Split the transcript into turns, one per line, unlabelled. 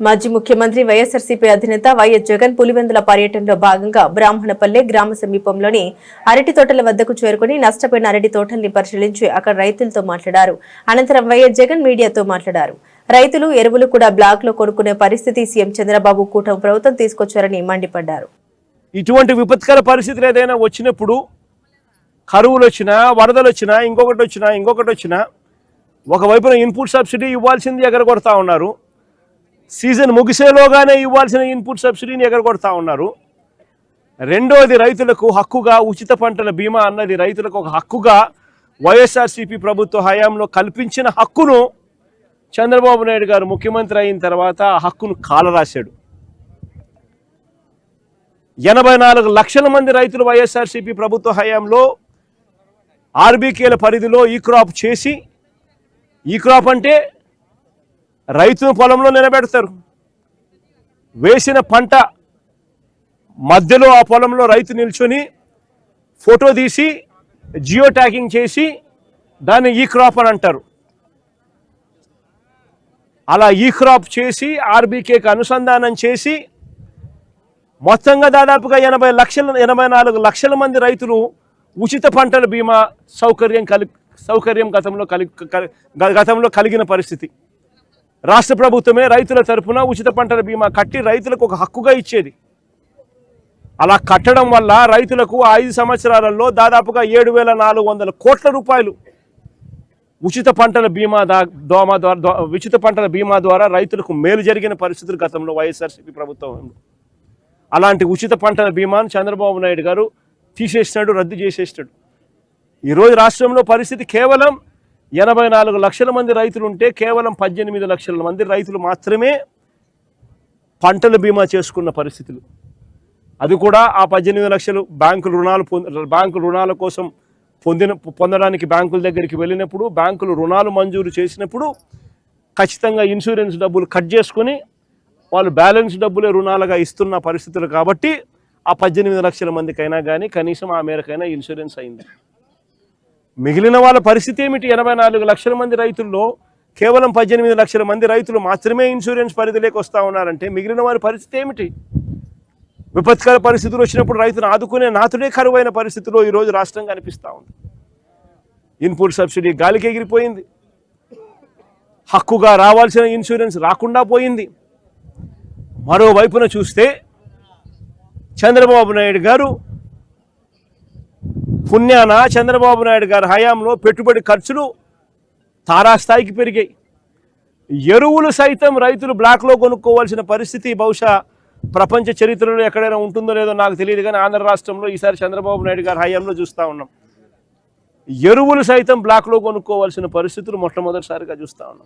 మాజీ ముఖ్యమంత్రి వైఎస్ఆర్సీపీ అధినేత వైఎస్ జగన్ పులివెందుల పర్యటనలో భాగంగా బ్రాహ్మణపల్లె గ్రామ సమీపంలోని అరటి తోటల వద్దకు చేరుకుని నష్టపోయిన అరటి తోటల్ని పరిశీలించి అక్కడ రైతులతో మాట్లాడారు. అనంతరం వైఎస్ జగన్ మీడియాతో మాట్లాడారు. రైతులు ఎరువులు కూడా బ్లాక్లో కొనుక్కునే పరిస్థితి సీఎం చంద్రబాబు కూటమి ప్రభుత్వం తీసుకొచ్చారని మండిపడ్డారు.
ఇటువంటి విపత్కర పరిస్థితులు ఏదైనా వచ్చినప్పుడు కరువులు వచ్చినా వరదలు వచ్చినా ఇంకొకటి వచ్చినా ఇంకొకటి వచ్చినా ఒకవైపున ఇన్పుట్ సబ్సిడీ ఇవ్వాల్సింది ఎగరగొడతా ఉన్నారు. సీజన్ ముగిసేలోగానే ఇవ్వాల్సిన ఇన్పుట్ సబ్సిడీని ఎగరగొడతా ఉన్నారు. రెండోది రైతులకు హక్కుగా ఉచిత పంటల బీమా అన్నది రైతులకు ఒక హక్కుగా వైఎస్ఆర్సీపీ ప్రభుత్వ హయాంలో కల్పించిన హక్కును చంద్రబాబు నాయుడు గారు ముఖ్యమంత్రి అయిన తర్వాత ఆ హక్కును కాలరాశాడు. ఎనభై నాలుగు లక్షల మంది రైతులు వైఎస్ఆర్సీపీ ప్రభుత్వ హయాంలో ఆర్బీకేల పరిధిలో ఈ క్రాప్ చేసి ఈ క్రాప్ అంటే రైతును పొలంలో నిలబెడతారు. వేసిన పంట మధ్యలో ఆ పొలంలో రైతు నిల్చొని ఫోటో తీసి జియో ట్యాగింగ్ చేసి దాన్ని ఈ క్రాప్ అని అంటారు. అలా ఈ క్రాప్ చేసి ఆర్బీకేకి అనుసంధానం చేసి మొత్తంగా దాదాపుగా ఎనభై లక్షల ఎనభై నాలుగు లక్షల మంది రైతులు ఉచిత పంటల బీమా సౌకర్యం కలి సౌకర్యం గతంలో కలి కలి- గతంలో కలిగిన పరిస్థితి. రాష్ట్ర ప్రభుత్వమే రైతుల తరఫున ఉచిత పంటల బీమా కట్టి రైతులకు ఒక హక్కుగా ఇచ్చేది. అలా కట్టడం వల్ల రైతులకు ఐదు సంవత్సరాలలో దాదాపుగా ఏడు వేల నాలుగు వందల కోట్ల రూపాయలు ఉచిత పంటల బీమా దా దోమ ద్వారా ఉచిత పంటల బీమా ద్వారా రైతులకు మేలు జరిగిన పరిస్థితులు గతంలో వైఎస్ఆర్సీపీ ప్రభుత్వం అలాంటి ఉచిత పంటల బీమాను చంద్రబాబు నాయుడు గారు తీసేసినాడు రద్దు చేసేసినాడు. ఈరోజు రాష్ట్రంలో పరిస్థితి కేవలం ఎనభై నాలుగు లక్షల మంది రైతులు ఉంటే కేవలం పద్దెనిమిది లక్షల మంది రైతులు మాత్రమే పంటల బీమా చేసుకున్న పరిస్థితులు. అది కూడా ఆ పద్దెనిమిది లక్షలు బ్యాంకులు రుణాలు బ్యాంకు రుణాల కోసం పొందిన పొందడానికి బ్యాంకుల దగ్గరికి వెళ్ళినప్పుడు బ్యాంకులు రుణాలు మంజూరు చేసినప్పుడు ఖచ్చితంగా ఇన్సూరెన్స్ డబ్బులు కట్ చేసుకొని వాళ్ళు బ్యాలెన్స్ డబ్బులే రుణాలుగా ఇస్తున్న పరిస్థితులు కాబట్టి ఆ పద్దెనిమిది లక్షల మందికైనా కానీ కనీసం ఆ మేరకైనా ఇన్సూరెన్స్ అయింది. మిగిలిన వాళ్ళ పరిస్థితి ఏమిటి? ఎనభై నాలుగు లక్షల మంది రైతుల్లో కేవలం పద్దెనిమిది లక్షల మంది రైతులు మాత్రమే ఇన్సూరెన్స్ పరిధిలోకి వస్తూ ఉన్నారంటే మిగిలిన వారి పరిస్థితి ఏమిటి? విపత్కర పరిస్థితులు వచ్చినప్పుడు రైతును ఆదుకునే నాతుడే కరువైన పరిస్థితిలో ఈరోజు రాష్ట్రం కనిపిస్తూ ఉంది. ఇన్పుట్ సబ్సిడీ గాలికి ఎగిరిపోయింది. హక్కుగా రావాల్సిన ఇన్సూరెన్స్ రాకుండా పోయింది. మరోవైపున చూస్తే చంద్రబాబు నాయుడు గారు పుణ్యాన చంద్రబాబు నాయుడు గారి హయాంలో పెట్టుబడి ఖర్చులు తారాస్థాయికి పెరిగాయి. ఎరువులు సైతం రైతులు బ్లాక్లో కొనుక్కోవాల్సిన పరిస్థితి బహుశా ప్రపంచ చరిత్రలో ఎక్కడైనా ఉంటుందో లేదో నాకు తెలియదు కానీ ఆంధ్ర రాష్ట్రంలో ఈసారి చంద్రబాబు నాయుడు గారి హయాంలో చూస్తూ ఉన్నాం. ఎరువులు సైతం బ్లాక్లో కొనుక్కోవాల్సిన పరిస్థితులు మొట్టమొదటిసారిగా చూస్తూ ఉన్నాం.